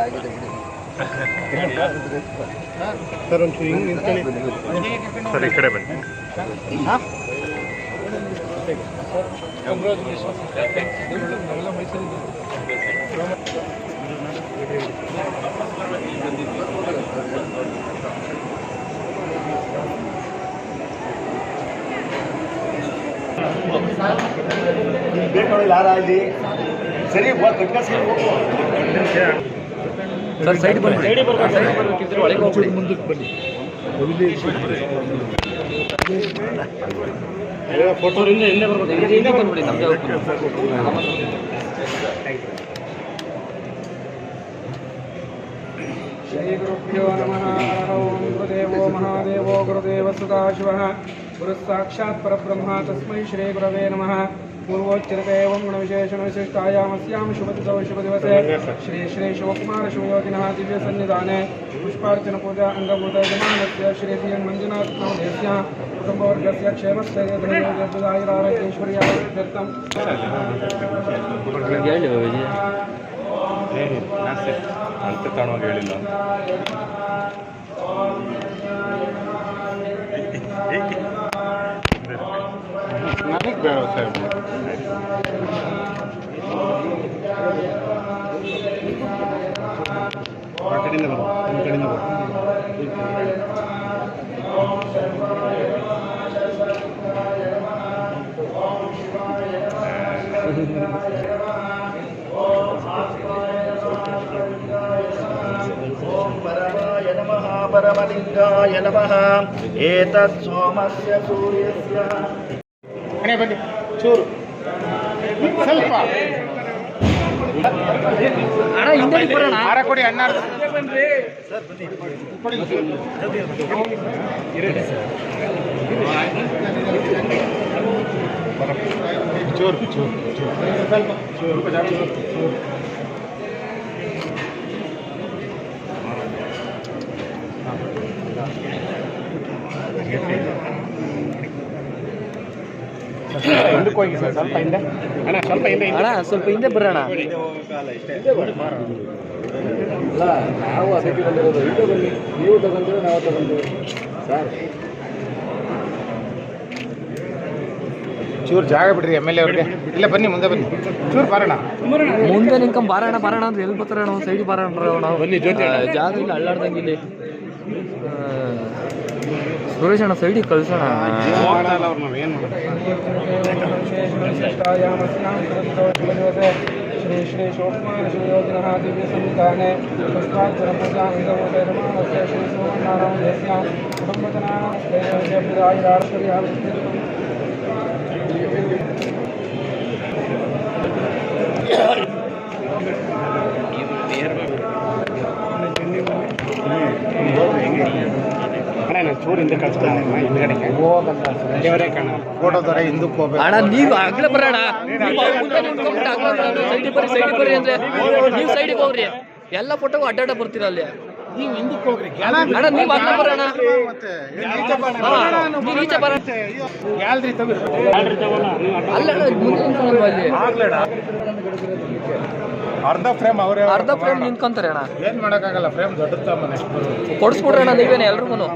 ಆಗಿದೆ ಬಿಡಿ ಸರ್ ಒಂಚೂರು ಹಿಂಗೆ ನಿಂತ್ಕೊಳ್ಳಿ ಸರ್ ಈ ಕಡೆ ಬನ್ನಿ ಬೇಕಾದ್ರೆ ಯಾರ ಅಲ್ಲಿ ಸರಿ ಕಟ್ಕಾಸಿ ಸರ್ ಸೈಡ್ ಬನ್ನಿ ಸೈಡ್ ಬರ್ಬೇಕಿದ್ರೆ ಒಳಗೆ ಹೋಗ್ಬಿಡಿ ಮುಂದಕ್ಕೆ ಬನ್ನಿ ಫೋಟೋ ಹಿಂದೆ ಹಿಂದೆ ಬರ್ಬೇಕು ಹಿಂದೆ ಬಂದ್ಬಿಡಿ ನಮ್ದೇ श्रीगुरुभ्यो नमः ओं गुरुदेवो महादेवो गुरुदेवसुता शिवः गुरुः साक्षात् परब्रह्म तस्मै श्रीगुरवे नमः पूर्वोच्चरते एवं गुणविशेषणविशिष्टायामस्यां शुभदिवसे शुभदिवसे श्री श्री शिवकुमारशिवयोगिनः दिव्यसन्निधाने पुष्पार्चनपूजा अङ्गभूतयजमानस्य श्री श्री मञ्जुनाथ नामधेयस्य कुटुम्बवर्गस्य क्षेमस्य धैर्योग्यदायुरारोग्यैश्वर्यार्थं ಹೇಳಿ ವಿಜಯ ಹೇಳಿ ನಾಸ್ತಿ ಅಳತೆ ತಗೊಳೋಗಿ ಹೇಳಿಲ್ಲ ನನಗೆ ಬೇಡ ಸರ್ ಆ ಕಡೆಯಿಂದ ಬರೋ ನಿಮ್ಮ ಕಡೆಯಿಂದ ಬರೋ ಓಂ ಪರಮಾಯ ನಮಃ ಪರಮಲಿಂಗಾಯ ನಮಃ ಏತತ್ ಸೋಮಸ್ಯ ಸೂರ್ಯಸ್ಯ ಕಣೆ ಬನ್ನಿ ಚೂರು ಸ್ವಲ್ಪ ಅಣ್ಣ ಹಿಂದೆ ಬರೋಣ ಹಾರ ಕೊಡಿ ಅಣ್ಣ ಚೂರು ಚೂರು ಚೂರು ಸ್ವಲ್ಪ ಚೂರು ಚೂರು ಚೂರು ಹಿಂದಕ್ಕೆ ಹೋಗಿ ಸರ್ ಸ್ವಲ್ಪ ಹಿಂದೆ ಅಣ್ಣ ಸ್ವಲ್ಪ ಹಿಂದೆ ಹಿಂದೆ ಅಣ್ಣ ಸ್ವಲ್ಪ ಹಿಂದೆ ಬರೋಣ ಅಲ್ಲ ನಾವು ಅದಕ್ಕೆ ಬಂದಿರೋದು ಇದು ಬನ್ನಿ ನೀವು ತಗೊಂತೀವಿ ನಾವು ತಗೊಂತೀವಿ ಸರ್ ಚೂರು ಜಾಗ ಬಿಡ್ರಿ ಎಂ ಎಲ್ ಎ ಅವ್ರಿಗೆ. ಇಲ್ಲ ಬನ್ನಿ ಮುಂದೆ ಬನ್ನಿ. ಚೂರು ಬಾರೋಣ. ಮುಂದೆ ನಿಂಕಂ ಬಾರಣ ಬಾರಣ ಅಂದ್ರೆ ಎಲ್ಲಿ ಬರ್ತಾರೆ ನಾವು ಸೈಡ್ ಬಾರಣ ನಾವು ಬನ್ನಿ, ಜೊತೆ ಜಾಗ ಇಲ್ಲ ಅಳ್ಳಾಡ್ದಂಗೆ ಇಲ್ಲಿ. ಆ, ಸುರೇಶ್ ಅಣ್ಣ ಸೈಡಿಗೆ ಕಳ್ಸೋಣ ಏನು विशिष्टायामस्यां शुभदिवसे श्री श्री शिवकुमारशिवयोगिनः दिव्यसन्निधाने पुष्पार्चनपूजा अङ्गभूतयजमानस्य श्री सोमनारायणस्य कुटुम्बजनानां श्रेयोजयप्रदायिराश्वर्याभिवृद्धिः ಅಣ್ಣ ನಾನು ಚೂರು ಹಿಂದೆ ಕಳಿಸ್ತಾನೆ ಹಿಂದ್ಗಡೆಗೆ ದೇವರೇ ಕಾಣ. ಫೋಟೋದವರ ಹಿಂದಕ್ಕೆ ಹೋಗ್ಬೇಕು ಅಣ್ಣ ನೀವು ಆಗ್ಲೇ ಬರೋಣ. ನೀವು ಸೈಡಿಗೆ ಬರ್ರಿ ಸೈಡಿಗೆ ಬರ್ರಿ ಅಂದ್ರೆ ನೀವು ಸೈಡಿಗೆ ಹೋಗ್ರಿ. ಎಲ್ಲ ಫೋಟೋಗೂ ಅಡ್ಡಾಡ ಬರ್ತೀರ ಅಲ್ಲಿ. ನೀವು ಹಿಂದಕ್ಕೆ ಹೋಗ್ರಿ. ಅಣ್ಣ ನೀವು ಆಗ್ಲೇ ಬರೋಣ. ನೀವು ಈಚೆ ಅಲ್ಲ ಮುಂದೆ ಅಲ್ಲಿ. ಅರ್ಧ ಫ್ರೇಮ್ ಅವರೇ ಅರ್ಧ ಫ್ರೇಮ್ ನಿಂತ್ಕೊಂತಾರೆ ಅಣ್ಣ. ಏನ್ ಮಾಡಕ್ಕಾಗಲ್ಲ ಫ್ರೇಮ್ ದೊಡ್ಡ ಮನೆ. ಕೊಡಿಸ್ಕೊಡ್ರಿ ಅಣ್ಣ ನೀವೇನು ಎಲ್ರಿಗೂ ಹ್ಞೂ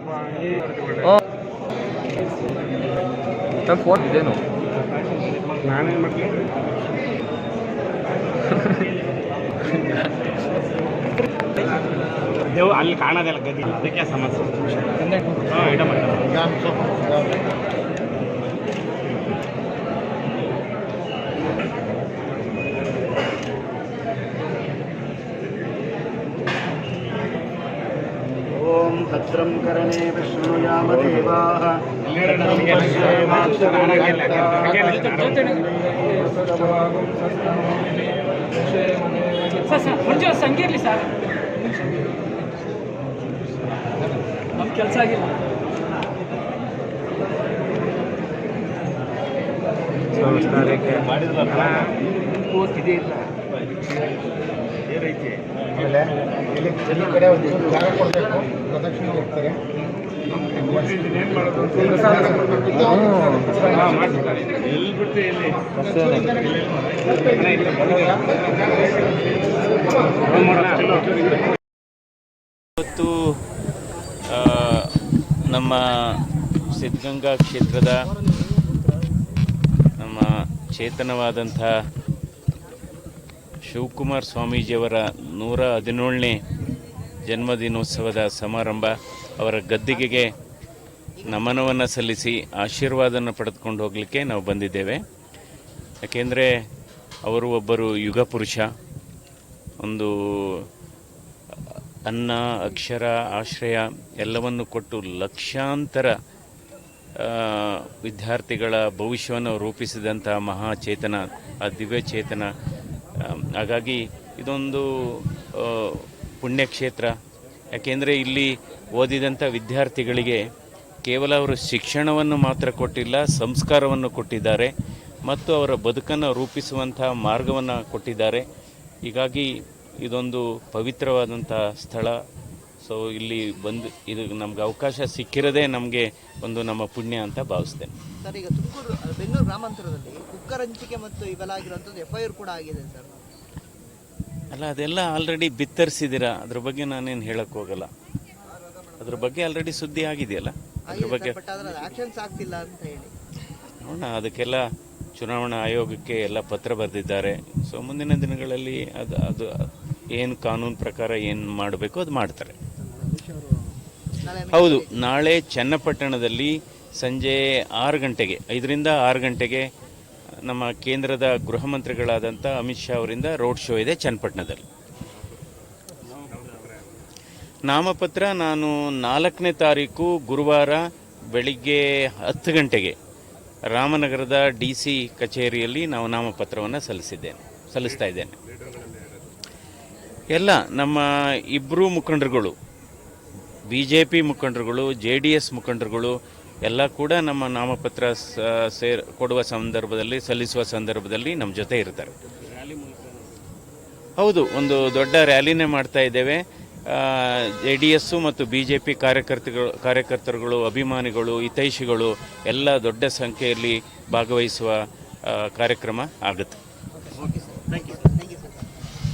ಫೋನ್ ಇದೇನು? ನಾನೇನು ಮಾಡ್ತೀನಿ? ದೇವ್ ಅಲ್ಲಿ ಕಾಣೋದಿಲ್ಲ ಗದಿ ಅದಕ್ಕೆ ಸಮಸ್ಯೆ. ಹಾಂ ಭದ್ರಂ ಕರಣೆ ವಿಷ್ಣು ಸರ್ ಸರ್ ಮುಂಚೆ ಸಂಗೀರ್ಲಿ ಸರ್ ನಮ್ಮ ಕೆಲಸ ಆಗಿಲ್ಲ. ಆಮೇಲೆ ಇಲ್ಲಿ ಈ ಕಡೆ ಒಂದು ಜಾಗ ಕೊಡಬೇಕು. ಪ್ರದಕ್ಷಿಣೆ ಹೋಗ್ತಾರೆ. ಇವತ್ತು ನಮ್ಮ ಸಿದ್ಧಗಂಗಾ ಕ್ಷೇತ್ರದ ನಮ್ಮ ಚೇತನವಾದಂಥ ಶಿವಕುಮಾರ್ ಸ್ವಾಮೀಜಿಯವರ ನೂರ ಹದಿನೇಳನೇ ಜನ್ಮದಿನೋತ್ಸವದ ಸಮಾರಂಭ, ಅವರ ಗದ್ದಿಗೆಗೆ ನಮನವನ್ನು ಸಲ್ಲಿಸಿ ಆಶೀರ್ವಾದನ ಪಡೆದುಕೊಂಡು ಹೋಗಲಿಕ್ಕೆ ನಾವು ಬಂದಿದ್ದೇವೆ. ಯಾಕೆಂದರೆ ಅವರು ಒಬ್ಬರು ಯುಗ ಪುರುಷ. ಒಂದು ಅನ್ನ, ಅಕ್ಷರ, ಆಶ್ರಯ ಎಲ್ಲವನ್ನು ಕೊಟ್ಟು ಲಕ್ಷಾಂತರ ವಿದ್ಯಾರ್ಥಿಗಳ ಭವಿಷ್ಯವನ್ನು ರೂಪಿಸಿದಂಥ ಮಹಾಚೇತನ ಆ ದಿವ್ಯಚೇತನ ಹಾಗಾಗಿ ಇದೊಂದು ಪುಣ್ಯಕ್ಷೇತ್ರ. ಯಾಕೆಂದರೆ ಇಲ್ಲಿ ಓದಿದಂಥ ವಿದ್ಯಾರ್ಥಿಗಳಿಗೆ ಕೇವಲ ಅವರು ಶಿಕ್ಷಣವನ್ನು ಮಾತ್ರ ಕೊಟ್ಟಿಲ್ಲ, ಸಂಸ್ಕಾರವನ್ನು ಕೊಟ್ಟಿದ್ದಾರೆ ಮತ್ತು ಅವರ ಬದುಕನ್ನು ರೂಪಿಸುವಂಥ ಮಾರ್ಗವನ್ನು ಕೊಟ್ಟಿದ್ದಾರೆ. ಹೀಗಾಗಿ ಇದೊಂದು ಪವಿತ್ರವಾದಂಥ ಸ್ಥಳ. ಸೊ ಇಲ್ಲಿ ಬಂದು ಇದು ನಮ್ಗೆ ಅವಕಾಶ ಸಿಕ್ಕಿರೋದೇ ನಮಗೆ ಒಂದು ನಮ್ಮ ಪುಣ್ಯ ಅಂತ ಭಾವಿಸ್ತೇನೆ. ಸರ್ ಈಗ ತುಮಕೂರು ಬೆಂಗಳೂರು ಗ್ರಾಮಾಂತರದಲ್ಲಿ ಕುಕ್ಕರ್ ಹಂಚಿಕೆ ಮತ್ತು ಇವೆಲ್ಲ ಆಗಿರುವಂಥದ್ದು ಎಫ್ ಐ ಆರ್ ಕೂಡ ಆಗಿದೆ ಸರ್. ಅಲ್ಲ ಅದೆಲ್ಲ ಆಲ್ರೆಡಿ ಬಿತ್ತರಿಸಿದ್ದೀರಾ? ಅದ್ರ ಬಗ್ಗೆ ನಾನೇನು ಹೇಳಕ್ಕೆ ಹೋಗಲ್ಲ. ಅದ್ರ ಬಗ್ಗೆ ಆಲ್ರೆಡಿ ಸುದ್ದಿ ಆಗಿದೆಯಲ್ಲ? ಅದ್ರ ಬಗ್ಗೆ ಬಟ್ ಅದ್ರ ಆಕ್ಷನ್ಸ್ ಆಗ್ತಿಲ್ಲ ಅಂತ ಹೇಳಿ. ನೋಡೋಣ ಅದಕ್ಕೆಲ್ಲ ಚುನಾವಣಾ ಆಯೋಗಕ್ಕೆ ಎಲ್ಲ ಪತ್ರ ಬರೆದಿದ್ದಾರೆ. ಸೊ ಮುಂದಿನ ದಿನಗಳಲ್ಲಿ ಅದು ಅದು ಏನು ಕಾನೂನು ಪ್ರಕಾರ ಏನು ಮಾಡಬೇಕು ಅದು ಮಾಡ್ತಾರೆ. ಹೌದು, ನಾಳೆ ಚನ್ನಪಟ್ಟಣದಲ್ಲಿ ಸಂಜೆ ಆರು ಗಂಟೆಗೆ, ಐದರಿಂದ ಆರು ಗಂಟೆಗೆ ನಮ್ಮ ಕೇಂದ್ರದ ಗೃಹ ಮಂತ್ರಿಗಳಾದಂಥ ಅಮಿತ್ ಶಾ ಅವರಿಂದ ರೋಡ್ ಶೋ ಇದೆ ಚನ್ನಪಟ್ಟಣದಲ್ಲಿ. ನಾಮಪತ್ರ ನಾನು ನಾಲ್ಕನೇ ತಾರೀಕು ಗುರುವಾರ ಬೆಳಿಗ್ಗೆ ಹತ್ತು ಗಂಟೆಗೆ ರಾಮನಗರದ ಡಿ ಸಿ ಕಚೇರಿಯಲ್ಲಿ ನಾವು ನಾಮಪತ್ರವನ್ನು ಸಲ್ಲಿಸಿದ್ದೇನೆ, ಸಲ್ಲಿಸ್ತಾ ಇದ್ದೇನೆ. ಎಲ್ಲ ನಮ್ಮ ಇಬ್ಬರು ಮುಖಂಡರುಗಳು ಬಿ ಜೆ ಪಿ ಮುಖಂಡರುಗಳು ಜೆ ಡಿ ಎಸ್ ಮುಖಂಡರುಗಳು ಎಲ್ಲ ಕೂಡ ನಮ್ಮ ನಾಮಪತ್ರ ಸೇರ್, ಕೊಡುವ ಸಂದರ್ಭದಲ್ಲಿ, ಸಲ್ಲಿಸುವ ಸಂದರ್ಭದಲ್ಲಿ ನಮ್ಮ ಜೊತೆ ಇರ್ತಾರೆ. ಹೌದು, ಒಂದು ದೊಡ್ಡ ರ್ಯಾಲಿನೇ ಮಾಡ್ತಾ ಇದ್ದೇವೆ. ಜೆ ಡಿ ಎಸ್ಸು ಮತ್ತು ಬಿ ಜೆ ಪಿ ಕಾರ್ಯಕರ್ತಗಳು ಕಾರ್ಯಕರ್ತರುಗಳು, ಅಭಿಮಾನಿಗಳು, ಹಿತೈಷಿಗಳು ಎಲ್ಲ ದೊಡ್ಡ ಸಂಖ್ಯೆಯಲ್ಲಿ ಭಾಗವಹಿಸುವ ಕಾರ್ಯಕ್ರಮ ಆಗುತ್ತೆ.